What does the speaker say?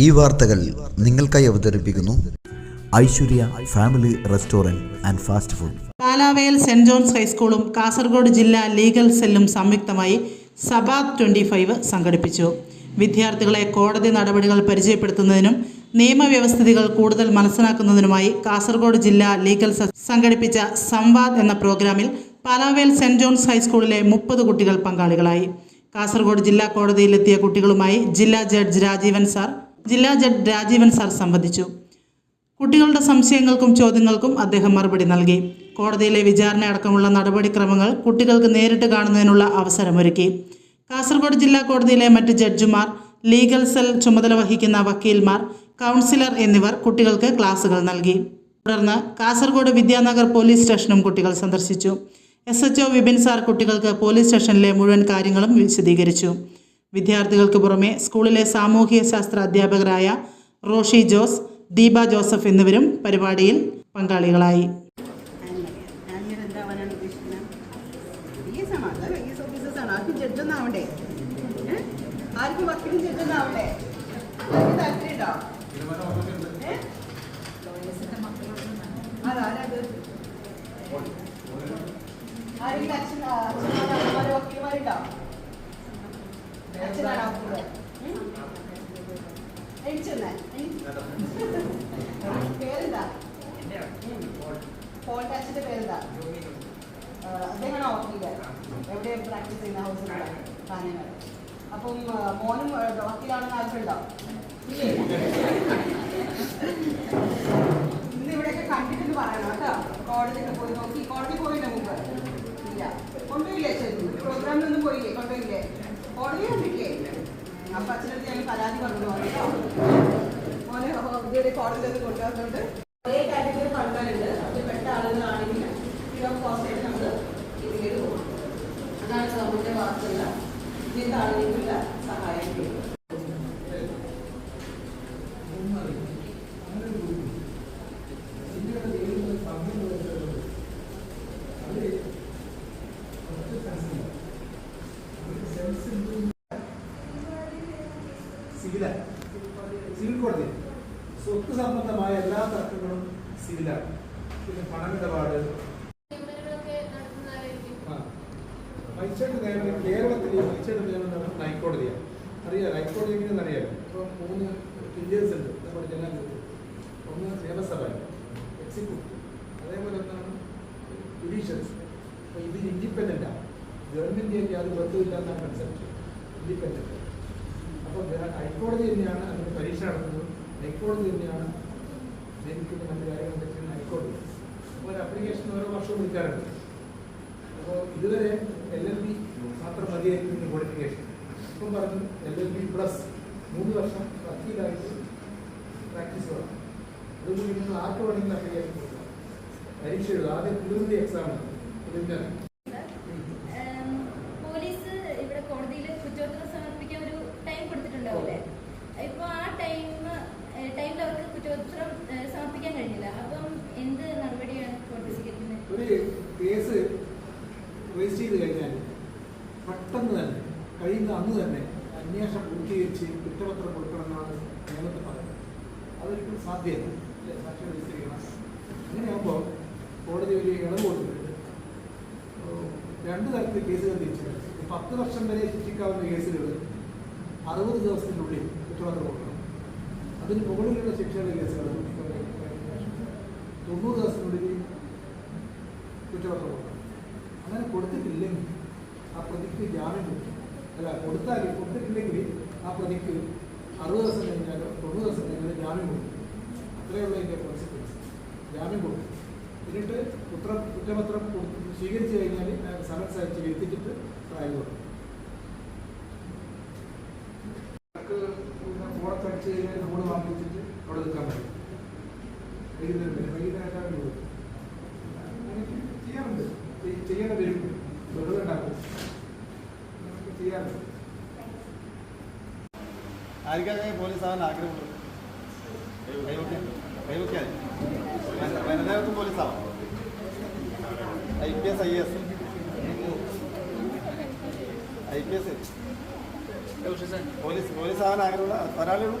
ഈ വാർത്തകൾ നിങ്ങൾക്കായി അവതരിപ്പിക്കുന്നു Aishwarya family restaurant and fast food. Palavel saint John's ഹൈസ്കൂളും Kasaragod ജില്ലാ ലീഗൽ സെല്ലും സംയുക്തമായി സബാ ട്വന്റി ഫൈവ് സംഘടിപ്പിച്ചു. വിദ്യാർത്ഥികളെ കോടതി നടപടികൾ പരിചയപ്പെടുത്തുന്നതിനും നിയമവ്യവസ്ഥിതികൾ കൂടുതൽ മനസ്സിലാക്കുന്നതിനുമായി കാസർഗോഡ് ജില്ലാ ലീഗൽ സംഘടിപ്പിച്ച സംവാദ് എന്ന പ്രോഗ്രാമിൽ പാലാവേൽ സെന്റ് ജോൺസ് ഹൈസ്കൂളിലെ മുപ്പത് കുട്ടികൾ പങ്കാളികളായി. കാസർഗോഡ് ജില്ലാ കോടതിയിലെത്തിയ കുട്ടികളുമായി ജില്ലാ ജഡ്ജ് രാജീവൻ സാർ ജില്ലാ ജഡ് രാജീവൻ സാർ സംബന്ധിച്ചു. കുട്ടികളുടെ സംശയങ്ങൾക്കും ചോദ്യങ്ങൾക്കും അദ്ദേഹം മറുപടി നൽകി. കോടതിയിലെ വിചാരണ അടക്കമുള്ള നടപടിക്രമങ്ങൾ കുട്ടികൾക്ക് നേരിട്ട് കാണുന്നതിനുള്ള അവസരമൊരുക്കി. കാസർഗോഡ് ജില്ലാ കോടതിയിലെ മറ്റ് ജഡ്ജിമാർ ലീഗൽ സെൽ ചുമതല വഹിക്കുന്ന വക്കീൽമാർ കൗൺസിലർ എന്നിവർ കുട്ടികൾക്ക് ക്ലാസുകൾ നൽകി. തുടർന്ന് കാസർഗോഡ് വിദ്യാനഗർ പോലീസ് സ്റ്റേഷനും കുട്ടികൾ സന്ദർശിച്ചു. എസ് എച്ച് വിപിൻ സാർ കുട്ടികൾക്ക് പോലീസ് സ്റ്റേഷനിലെ മുഴുവൻ കാര്യങ്ങളും വിശദീകരിച്ചു. വിദ്യാർത്ഥികൾക്ക് പുറമെ സ്കൂളിലെ സാമൂഹിക ശാസ്ത്ര അധ്യാപകരായ റോഷി ജോസ് ദീപ ജോസഫ് എന്നിവരും പരിപാടിയിൽ പങ്കാളികളായി ആർക്കും ആവണ്ടേ ആർക്കും താല്പര്യമുണ്ടോ ഏ? അതാരത് ആരെങ്കിലും പേരെന്താ പേരെന്താ എവിടെ പ്രാക്ടീസ് ചെയ്യുന്ന അപ്പം മോനും ഡോക്ടറിലാണെന്ന് ആഗ്രഹമുണ്ടോ ഇല്ലേ? ഞാൻ പരാതി പറഞ്ഞു കേട്ടോ മോനെ ഇതുവരെ കോടതിയിലൊക്കെ കൊണ്ടുവന്നുകൊണ്ട് ഒരേ കാറ്റഗറി ഫണ്ടുകളുണ്ട് അതിൽ പെട്ട ആളുകളാണെങ്കിൽ ഫ്രീ നമ്മൾ ഇതിലേക്ക് പോകും അതാണ് ഗവൺമെന്റ് ഭാഗത്തുള്ള ഇങ്ങനത്തെ ആളുകൾക്കുള്ള സഹായം ചെയ്യുന്നത് സിവിലാണ് സിവിൽ കോടതി സ്വത്ത് സംബന്ധമായ എല്ലാ തർക്കങ്ങളും സിവിലാണ്. പിന്നെ പണമിടപാട്. മജിസ്ട്രേറ്റ് നിയമനം കേരളത്തിൽ ഈ മജിസ്ട്രേറ്റ് നിയമനം നടത്തുന്നത് ഹൈക്കോടതിയാണ്. അറിയാം ഹൈക്കോടതി എങ്ങനെയെന്ന് അറിയാം. ഇപ്പോൾ മൂന്ന് ഫില്ലേഴ്സ് ഉണ്ട്. നമ്മുടെ ജനാധിപത്യത്തിൽ ഒന്ന് നിയമസഭ എക്സിക്യൂട്ടീവ്. അതേപോലെ ഒന്നാണ് ജുഡീഷ്യൽസ്. അപ്പോൾ ഇത് ഇൻഡിപെൻഡന്റാണ് ഗവൺമെന്റ് യാതൊരു ബന്ധമില്ലാത്ത കൺസെപ്റ്റ്. ഇൻഡിപെൻഡന്റ് ഹൈക്കോടതി തന്നെയാണ് അതിന് പരീക്ഷ നടത്തുന്നത്. ഹൈക്കോടതി തന്നെയാണ് ജനിക്കുന്ന മറ്റു കാര്യങ്ങൾ പറ്റുന്ന ഹൈക്കോടതി. അപ്പോൾ ഒരു അപ്ലിക്കേഷൻ ഓരോ വർഷവും വിളിക്കാറുണ്ട്. അപ്പോൾ ഇതുവരെ എൽ എൽ ബി മാത്രം മതിയായിരുന്നു ക്വാളിഫിക്കേഷൻ ഇപ്പം പറഞ്ഞു എൽ എൽ ബി പ്ലസ് മൂന്ന് വർഷം വക്കീലായിട്ട് പ്രാക്ടീസ് വേണം. അതുകൊണ്ട് നിങ്ങൾ ആർക്ക് വേണമെങ്കിലും അപ്ലിക്കേഷൻ കൊടുക്കാം. പരീക്ഷ എഴുതുക ആദ്യം പ്രിലിമിനറി എക്സാം പ്രിലിമിനറി ഏം, പോലീസ് ഇവിടെ കോടതിയിൽ കുറ്റപത്രം സമർപ്പിക്കാൻ ഒരു ഇപ്പൊ ആ ടൈം ടൈമിൽ അവർക്ക് കുറ്റപത്രം സമർപ്പിക്കാൻ എന്ത് നടപടിയാണ് ഒരു കേസ് രജിസ്റ്റർ ചെയ്ത് കഴിഞ്ഞാൽ പെട്ടെന്ന് തന്നെ കഴിയുന്ന അന്ന് തന്നെ അന്വേഷണം പൂർത്തീകരിച്ച് കുറ്റപത്രം കൊടുക്കണമെന്നാണ് നിയമത്തിൽ പറയുന്നത്. അതൊരിക്കലും സാധ്യമല്ല സാക്ഷി രജിസ്റ്റർ ചെയ്യണം അങ്ങനെയാകുമ്പോൾ കോടതി ഒരു ഇളവ് കൊടുത്തിട്ടുണ്ട്. രണ്ട് തരത്തിൽ കേസുകൾ തിരിച്ചു പത്ത് വർഷം വരെ ശിക്ഷിക്കാവുന്ന കേസുകൾ അറുപത് ദിവസത്തിനുള്ളിൽ കുറ്റപത്രം കൊടുക്കണം. അതിന് മുകളിലുള്ള ശിക്ഷയുടെ കേസുകൾ തൊണ്ണൂറ് ദിവസത്തിനുള്ളിൽ കുറ്റപത്രം കൊടുക്കണം. അങ്ങനെ കൊടുത്തിട്ടില്ലെങ്കിൽ ആ പ്രതിക്ക് ജാമ്യം കൊടുക്കും അല്ല കൊടുത്താൽ കൊടുത്തിട്ടില്ലെങ്കിൽ ആ പ്രതിക്ക് അറുപത് ദിവസം കഴിഞ്ഞാലോ തൊണ്ണൂറ് ദിവസം കഴിഞ്ഞാലോ ജാമ്യം കൊടുക്കും. അത്രയുള്ള ഇതിന്റെ കോൺസിക്വൻസ് ജാമ്യം കൊടുക്കും. എന്നിട്ട് കുറ്റപത്രം സ്വീകരിച്ചു കഴിഞ്ഞാൽ സമൻസ് അയച്ച് വരുത്തിച്ചിട്ട് പ്രായം കൊടുക്കും കഴിഞ്ഞാൽ ഫോൺ വാങ്ങി വെച്ചിട്ട് അവിടെ നിൽക്കാൻ പറ്റും. വൈകുന്നേരം വരെ അങ്ങനെയൊക്കെ ചെയ്യാറുണ്ട്. ചെയ്- ചെയ്യേണ്ട വരും വെറുതെ ഉണ്ടാക്കും. ചെയ്യാറുണ്ട്. ആർക്കാണെങ്കിൽ പോലീസ് ആവാൻ ആഗ്രഹമുള്ളത്? കൈവയ്ക്കാൻ പോലീസ് ആവാം I P S I S. I P S. Police police ആവാൻ ആഗ്രഹമുള്ള ഒരാളേ ഉള്ളൂ.